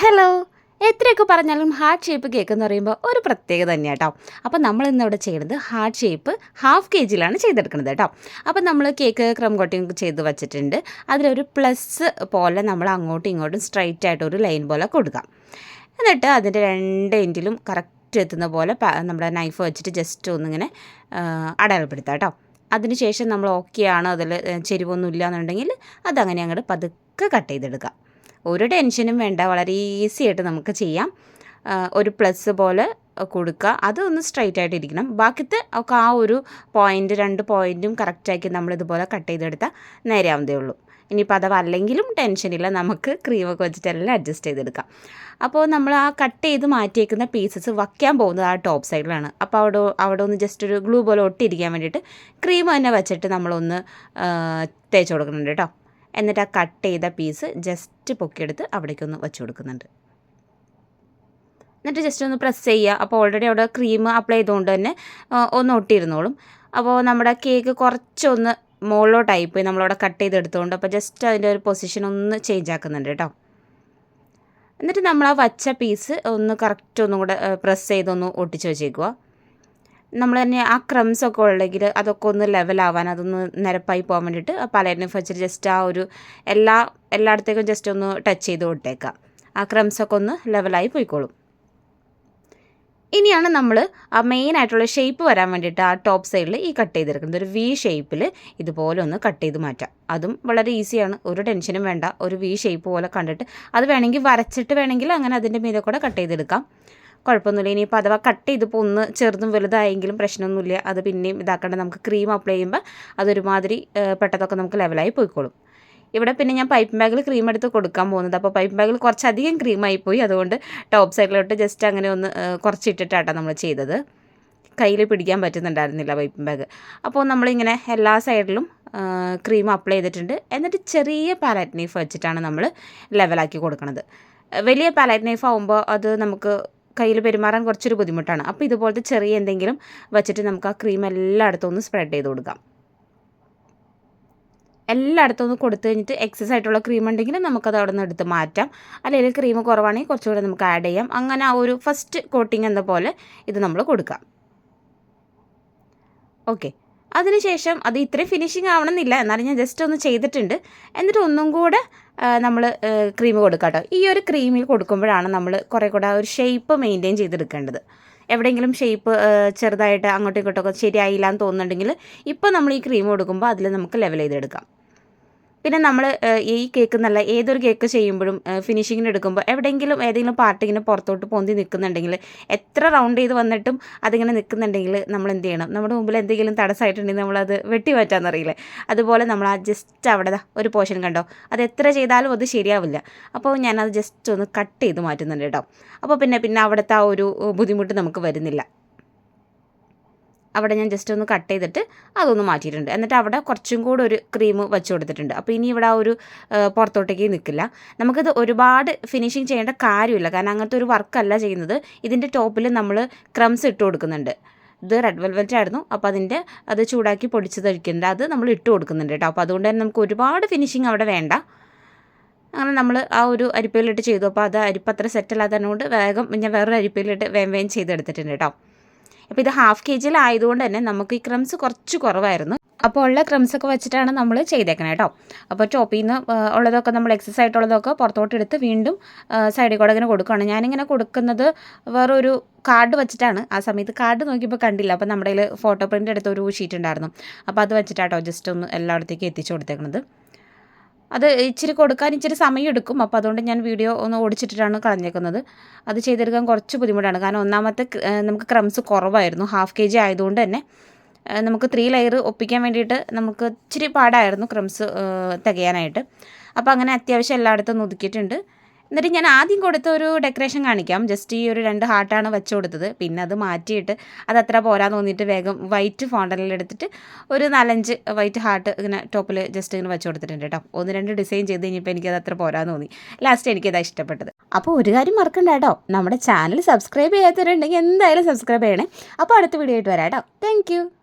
Hello എത്രയൊക്കെ പറഞ്ഞാലും heart shape cake എന്ന് പറയുമ്പോൾ ഒരു പ്രത്യേകത തന്നെയാണ് കേട്ടോ അപ്പോൾ നമ്മൾ ഇന്നിവിടെ ചെയ്യുന്നത് ഹാർട്ട് ഷേപ്പ് ഹാഫ് കെ ജിയിലാണ് ചെയ്തെടുക്കുന്നത് കേട്ടോ. അപ്പോൾ നമ്മൾ കേക്ക് ക്രം കോട്ടിങ് ചെയ്ത് വെച്ചിട്ടുണ്ട്. അതിലൊരു പ്ലസ് പോലെ നമ്മൾ അങ്ങോട്ടും ഇങ്ങോട്ടും സ്ട്രൈറ്റ് ആയിട്ട് ഒരു ലൈൻ പോലെ കൊടുക്കാം. എന്നിട്ട് അതിന്റെ രണ്ട് എൻഡിലും കറക്റ്റ് എത്തുന്ന പോലെ നമ്മുടെ നൈഫ് വെച്ചിട്ട് ജസ്റ്റ് ഒന്നിങ്ങനെ അടയാളപ്പെടുത്താം കേട്ടോ. അതിനുശേഷം നമ്മൾ ഓക്കെ ആണ് അതിൽ ചെരിവൊന്നുമില്ല എന്നുണ്ടെങ്കിൽ അതങ്ങനെ അങ്ങോട്ട് പതുക്കെ കട്ട് ചെയ്തെടുക്കാം. ഒരു ടെൻഷനും വേണ്ട. വളരെ ഈസി ആയിട്ട് നമുക്ക് ചെയ്യാം. ഒരു പ്ലസ് പോലെ കൊടുക്കുക അതൊന്ന് സ്ട്രൈറ്റ് ആയിട്ട് ഇരിക്കണം. ബാക്കിത്തെ ഒക്കെ ആ ഒരു പോയിന്റ് രണ്ട് പോയിന്റും കറക്റ്റാക്കി നമ്മളിതുപോലെ കട്ട് ചെയ്തെടുത്താൽ നേരെയാവുന്നതേ ഉള്ളൂ. ഇനിയിപ്പോൾ അഥവാ അല്ലെങ്കിലും ടെൻഷനില്ല നമുക്ക് ക്രീമൊക്കെ വെച്ചിട്ടെല്ലാം അഡ്ജസ്റ്റ് ചെയ്തെടുക്കാം. അപ്പോൾ നമ്മൾ ആ കട്ട് ചെയ്ത് മാറ്റിയേക്കുന്ന പീസസ് വയ്ക്കാൻ പോകുന്നത് ആ ടോപ്പ് സൈഡിലാണ് അപ്പോൾ അവിടെ അവിടെ ഒന്ന് ജസ്റ്റ് ഒരു ഗ്ലൂ പോലെ ഒട്ടിയിരിക്കാൻ വേണ്ടിയിട്ട് ക്രീം തന്നെ വെച്ചിട്ട് നമ്മളൊന്ന് തേച്ച് കൊടുക്കുന്നുണ്ട് കേട്ടോ. എന്നിട്ട് ആ കട്ട് ചെയ്ത പീസ് ജസ്റ്റ് പൊക്കിയെടുത്ത് അവിടേക്കൊന്ന് വെച്ച് കൊടുക്കുന്നുണ്ട്. എന്നിട്ട് ജസ്റ്റ് ഒന്ന് പ്രസ് ചെയ്യുക. അപ്പോൾ ഓൾറെഡി അവിടെ ക്രീം അപ്ലൈ ചെയ്തുകൊണ്ട് തന്നെ ഒന്ന് ഒട്ടിയിരുന്നോളും. അപ്പോൾ നമ്മുടെ കേക്ക് കുറച്ചൊന്ന് മുകളിലോട്ടായി പോയി നമ്മളവിടെ കട്ട് ചെയ്തെടുത്തുകൊണ്ട് അപ്പോൾ ജസ്റ്റ് അതിന്റെ ഒരു പൊസിഷൻ ഒന്ന് ചേഞ്ച് ആക്കുന്നുണ്ട് കേട്ടോ. എന്നിട്ട് നമ്മൾ ആ വച്ച പീസ് ഒന്ന് കറക്റ്റ് ഒന്നും കൂടെ പ്രസ് ചെയ്തൊന്ന് ഒട്ടിച്ച് വെച്ചേക്കുക. നമ്മൾ തന്നെ ആ ക്രംസ് ഒക്കെ ഉണ്ടെങ്കിൽ അതൊക്കെ ഒന്ന് ലെവലാവാൻ അതൊന്ന് നിരപ്പായി പോകാൻ വേണ്ടിയിട്ട് ആ പലരിനും വെച്ചിട്ട് ജസ്റ്റ് ആ ഒരു എല്ലാ എല്ലായിടത്തേക്കും ജസ്റ്റ് ഒന്ന് ടച്ച് ചെയ്ത് കൊടുത്തേക്കാം. ആ ക്രംസ് ഒക്കെ ഒന്ന് ലെവലായി പോയിക്കോളും. ഇനിയാണ് നമ്മൾ ആ മെയിൻ ആയിട്ടുള്ള ഷേപ്പ് വരാൻ വേണ്ടിയിട്ട് ആ ടോപ്പ് സൈഡിൽ ഈ കട്ട് ചെയ്തെടുക്കുന്നത് ഒരു വി ഷേപ്പിൽ ഇതുപോലെ ഒന്ന് കട്ട് ചെയ്ത് മാറ്റാം. അതും വളരെ ഈസിയാണ് ഒരു ടെൻഷനും വേണ്ട. ഒരു വി ഷേപ്പ് പോലെ കണ്ടിട്ട് അത് വേണമെങ്കിൽ വരച്ചിട്ട് വേണമെങ്കിൽ അങ്ങനെ അതിന്റെ മീതെ കൂടെ കട്ട് ചെയ്തെടുക്കാം. കുഴപ്പമൊന്നുമില്ല. ഇനിയിപ്പോൾ അഥവാ കട്ട് ചെയ്ത് ഒന്ന് ചെറുതും വലുതായെങ്കിലും പ്രശ്നമൊന്നുമില്ല. അത് പിന്നെയും ഇതാക്കേണ്ട. നമുക്ക് ക്രീം അപ്ലൈ ചെയ്യുമ്പോൾ അതൊരുമാതിരി പെട്ടതൊക്കെ നമുക്ക് ലെവലായി പോയിക്കോളും. ഇവിടെ പിന്നെ ഞാൻ പൈപ്പ് ബാഗിൽ ക്രീം എടുത്ത് കൊടുക്കാൻ പോകുന്നത്. അപ്പോൾ പൈപ്പ് ബാഗിൽ കുറച്ചധികം ക്രീമായി പോയി. അതുകൊണ്ട് ടോപ്പ് സൈഡിലോട്ട് ജസ്റ്റ് അങ്ങനെ ഒന്ന് കുറച്ചിട്ടിട്ടാട്ടോ നമ്മൾ ചെയ്തത്. കയ്യിൽ പിടിക്കാൻ പറ്റുന്നുണ്ടായിരുന്നില്ല പൈപ്പ് ബാഗ് അപ്പോൾ നമ്മളിങ്ങനെ എല്ലാ സൈഡിലും ക്രീം അപ്ലൈ ചെയ്തിട്ടുണ്ട്. എന്നിട്ട് ചെറിയ പാലറ്റ് നൈഫ് വെച്ചിട്ടാണ് നമ്മൾ ലെവലാക്കി കൊടുക്കുന്നത് വലിയ പാലറ്റ് നൈഫ് ആകുമ്പോൾ അത് നമുക്ക് കയ്യിൽ പെരുമാറാൻ കുറച്ചൊരു ബുദ്ധിമുട്ടാണ്. അപ്പോൾ ഇതുപോലത്തെ ചെറിയ എന്തെങ്കിലും വെച്ചിട്ട് നമുക്ക് ആ ക്രീം എല്ലായിടത്തും ഒന്ന് സ്പ്രെഡ് ചെയ്ത് കൊടുക്കാം. എല്ലായിടത്തും ഒന്ന് കൊടുത്തു കഴിഞ്ഞിട്ട് എക്സസ് ആയിട്ടുള്ള ക്രീം ഉണ്ടെങ്കിൽ നമുക്കത് അവിടെ നിന്ന് എടുത്ത് മാറ്റാം. അല്ലെങ്കിൽ ക്രീം കുറവാണെങ്കിൽ കുറച്ചുകൂടെ നമുക്ക് ആഡ് ചെയ്യാം. അങ്ങനെ ആ ഒരു ഫസ്റ്റ് കോട്ടിങ് എന്ന പോലെ ഇത് നമ്മൾ കൊടുക്കാം. ഓക്കെ അതിനുശേഷം അത് ഇത്രയും ഫിനിഷിങ് ആവണമെന്നില്ല. എന്നാലും ഞാൻ ജസ്റ്റ് ഒന്ന് ചെയ്തിട്ടുണ്ട്. എന്നിട്ട് ഒന്നും കൂടെ നമ്മൾ ക്രീം കൊടുക്കാം ഈ ഒരു ക്രീമിൽ കൊടുക്കുമ്പോഴാണ് നമ്മൾ കുറേ കൂടെ ഒരു ഷേപ്പ് മെയിന്റെയിൻ ചെയ്തെടുക്കേണ്ടത്. എവിടെയെങ്കിലും ഷേപ്പ് ചെറുതായിട്ട് അങ്ങോട്ടും ഇങ്ങോട്ടൊക്കെ ശരിയായില്ല എന്ന് തോന്നുന്നുണ്ടെങ്കിൽ ഇപ്പോൾ നമ്മൾ ഈ ക്രീം കൊടുക്കുമ്പോൾ അതിൽ നമുക്ക് ലെവൽ ചെയ്തെടുക്കാം. പിന്നെ നമ്മൾ ഈ കേക്ക് എന്നല്ല ഏതൊരു കേക്ക് ചെയ്യുമ്പോഴും ഫിനിഷിങ്ങിന് എടുക്കുമ്പോൾ എവിടെയെങ്കിലും ഏതെങ്കിലും പാർട്ട് ഇങ്ങനെ പുറത്തോട്ട് പൊന്തി നിൽക്കുന്നുണ്ടെങ്കിൽ എത്ര റൗണ്ട് ചെയ്ത് വന്നിട്ടും അതിങ്ങനെ നിൽക്കുന്നുണ്ടെങ്കിൽ നമ്മൾ എന്ത് ചെയ്യണം? നമ്മുടെ മുമ്പിൽ എന്തെങ്കിലും തടസ്സമായിട്ടുണ്ടെങ്കിൽ നമ്മളത് വെട്ടി മാറ്റാമെന്നറിയില്ലേ അതുപോലെ നമ്മൾ ആ ജസ്റ്റ് അവിടെ ഒരു പോർഷൻ കണ്ടോ? അത് എത്ര ചെയ്താലും അത് ശരിയാവില്ല. അപ്പോൾ ഞാനത് ജസ്റ്റ് ഒന്ന് കട്ട് ചെയ്ത് മാറ്റുന്നുണ്ട് കേട്ടോ. അപ്പോൾ പിന്നെ പിന്നെ അവിടുത്തെ ആ ഒരു ബുദ്ധിമുട്ട് നമുക്ക് വരുന്നില്ല. അവിടെ ഞാൻ ജസ്റ്റ് ഒന്ന് കട്ട് ചെയ്തിട്ട് അതൊന്ന് മാറ്റിയിട്ടുണ്ട്. എന്നിട്ട് അവിടെ കുറച്ചും കൂടെ ഒരു ക്രീം വെച്ച് കൊടുത്തിട്ടുണ്ട്. അപ്പോൾ ഇനി ഇവിടെ ആ ഒരു പുറത്തോട്ടേക്ക് നിൽക്കില്ല നമുക്കിത് ഒരുപാട് ഫിനിഷിങ് ചെയ്യേണ്ട കാര്യമില്ല. കാരണം അങ്ങനത്തെ ഒരു വർക്കല്ല ചെയ്യുന്നത്. ഇതിന്റെ ടോപ്പിൽ നമ്മൾ ക്രംസ് ഇട്ട് കൊടുക്കുന്നുണ്ട്. ഇത് റെഡ് വെൽവെറ്റ് ആയിരുന്നു. അപ്പോൾ അതിന്റെ അത് ചൂടാക്കി പൊടിച്ച് തഴിക്കുന്നുണ്ട് അത് നമ്മൾ ഇട്ട് കൊടുക്കുന്നുണ്ട് കേട്ടോ. അപ്പോൾ അതുകൊണ്ട് തന്നെ നമുക്ക് ഒരുപാട് ഫിനിഷിങ് അവിടെ വേണ്ട. അങ്ങനെ നമ്മൾ ആ ഒരു അരിപ്പയിലിട്ട് ചെയ്തു. അപ്പോൾ അത് അരിപ്പ് അത്ര സെറ്റല്ലാത്തതുകൊണ്ട് വേഗം ഞാൻ വേറൊരു അരിപ്പയിലിട്ട് വേം വേം ചെയ്തെടുത്തിട്ടുണ്ട് കേട്ടോ. അപ്പോൾ ഇത് ഹാഫ് കെ ജിയിലായതുകൊണ്ട് തന്നെ നമുക്ക് ഈ ക്രംസ് കുറച്ച് കുറവായിരുന്നു. അപ്പോൾ ഉള്ള ക്രംസ് ഒക്കെ വെച്ചിട്ടാണ് നമ്മൾ ചെയ്തേക്കണേ കേട്ടോ അപ്പോൾ ടോപ്പിൽ നിന്ന് ഉള്ളതൊക്കെ നമ്മൾ എക്സസ് ആയിട്ടുള്ളതൊക്കെ പുറത്തോട്ട് എടുത്ത് വീണ്ടും സൈഡിൽ കൂടെ ഇങ്ങനെ കൊടുക്കുകയാണ് ഞാനിങ്ങനെ കൊടുക്കുന്നത് വേറൊരു കാർഡ് വെച്ചിട്ടാണ്. ആ സമയത്ത് കാർഡ് നോക്കിയപ്പോൾ കണ്ടില്ല. അപ്പോൾ നമ്മുടെ കയ്യിൽ ഫോട്ടോ പ്രിന്റ് എടുത്ത ഒരു ഷീറ്റ് ഉണ്ടായിരുന്നു. അപ്പോൾ അത് വെച്ചിട്ടാട്ടോ ജസ്റ്റ് ഒന്ന് എല്ലായിടത്തേക്കും എത്തിച്ചു കൊടുത്തേക്കുന്നത് അത് ഇച്ചിരി കൊടുക്കാൻ ഇച്ചിരി സമയം എടുക്കും. അപ്പോൾ അതുകൊണ്ട് ഞാൻ വീഡിയോ ഒന്ന് ഓടിച്ചിട്ടിട്ടാണ് കളഞ്ഞേക്കുന്നത്. അത് ചെയ്തെടുക്കാൻ കുറച്ച് ബുദ്ധിമുട്ടാണ്. കാരണം ഒന്നാമത്തെ നമുക്ക് ക്രംസ് കുറവായിരുന്നു. ഹാഫ് കെ ജി ആയതുകൊണ്ട് തന്നെ നമുക്ക് ത്രീ ലെയർ ഒപ്പിക്കാൻ വേണ്ടിയിട്ട് നമുക്ക് ഇച്ചിരി പാടായിരുന്നു ക്രംസ് തികയാനായിട്ട്. അപ്പോൾ അങ്ങനെ അത്യാവശ്യം എല്ലായിടത്തും ഒതുക്കിയിട്ടുണ്ട്. എന്നിട്ട് ഞാൻ ആദ്യം കൊടുത്ത ഒരു ഡെക്കറേഷൻ കാണിക്കാം. ജസ്റ്റ് ഈ ഒരു രണ്ട് ഹാർട്ടാണ് വെച്ച് കൊടുത്തത്. പിന്നെ അത് മാറ്റിയിട്ട് അത് അത്ര പോരാന്ന് തോന്നിയിട്ട് വേഗം വൈറ്റ് ഫോണ്ടനിൽ എടുത്തിട്ട് ഒരു നാലഞ്ച് വൈറ്റ് ഹാർട്ട് ഇങ്ങനെ ടോപ്പിൽ ജസ്റ്റ് ഇങ്ങനെ വെച്ച് കൊടുത്തിട്ടുണ്ട് കേട്ടോ. ഒന്ന് രണ്ട് ഡിസൈൻ ചെയ്ത് കഴിഞ്ഞപ്പോൾ എനിക്കത് അത്ര പോരാന്ന് തോന്നി. ലാസ്റ്റ് എനിക്കതാണ് ഇഷ്ടപ്പെട്ടത്. അപ്പോൾ ഒരു കാര്യം മറക്കണ്ട കേട്ടോ. നമ്മുടെ ചാനൽ സബ്സ്ക്രൈബ് ചെയ്യാത്തവരുണ്ടെങ്കിൽ എന്തായാലും സബ്സ്ക്രൈബ് ചെയ്യണേ. അപ്പോൾ അടുത്ത വീഡിയോ ആയിട്ട് വരാം കേട്ടോ. താങ്ക്